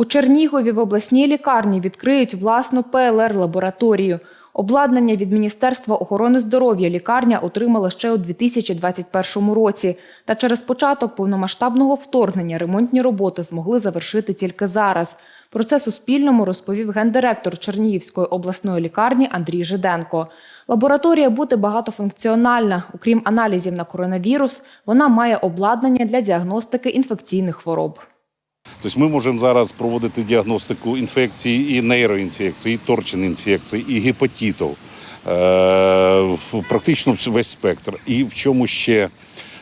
У Чернігові в обласній лікарні відкриють власну ПЛР-лабораторію. Обладнання від Міністерства охорони здоров'я лікарня отримала ще у 2021 році. Та через початок повномасштабного вторгнення ремонтні роботи змогли завершити тільки зараз. Про це Суспільному розповів гендиректор Чернігівської обласної лікарні Андрій Жиденко. Лабораторія буде багатофункціональна. Окрім аналізів на коронавірус, вона має обладнання для діагностики інфекційних хвороб. Тобто ми можемо зараз проводити діагностику інфекцій і нейроінфекцій, і торчин інфекцій, і гепатитів. Е, практично весь спектр. І в чому ще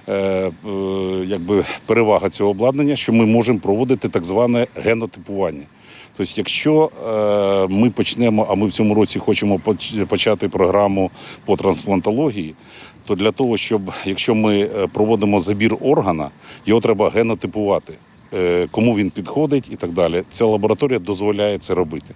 е, е, якби перевага цього обладнання, що ми можемо проводити так зване генотипування. Тобто, якщо ми почнемо, а ми в цьому році хочемо почати програму по трансплантології, то для того, щоб якщо ми проводимо забір органа, його треба генотипувати, кому він підходить і так далі. Ця лабораторія дозволяє це робити.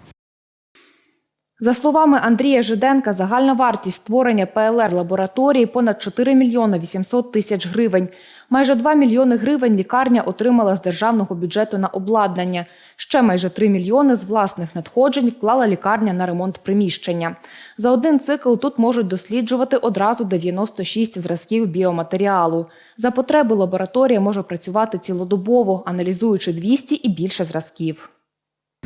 За словами Андрія Жиденка, загальна вартість створення ПЛР-лабораторії понад 4 мільйони 800 тисяч гривень. Майже 2 мільйони гривень лікарня отримала з державного бюджету на обладнання. Ще майже 3 мільйони з власних надходжень вклала лікарня на ремонт приміщення. За один цикл тут можуть досліджувати одразу 96 зразків біоматеріалу. За потреби лабораторія може працювати цілодобово, аналізуючи 200 і більше зразків.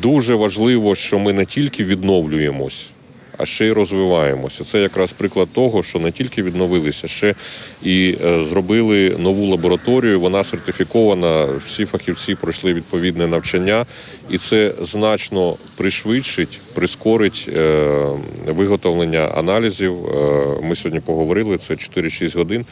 Дуже важливо, що ми не тільки відновлюємось, а ще й розвиваємося. Це якраз приклад того, що не тільки відновилися, ще і е, зробили нову лабораторію. Вона сертифікована. Всі фахівці пройшли відповідне навчання, і це значно пришвидшить, прискорить е, виготовлення аналізів. Е, Ми сьогодні поговорили. Це 4-6 годин.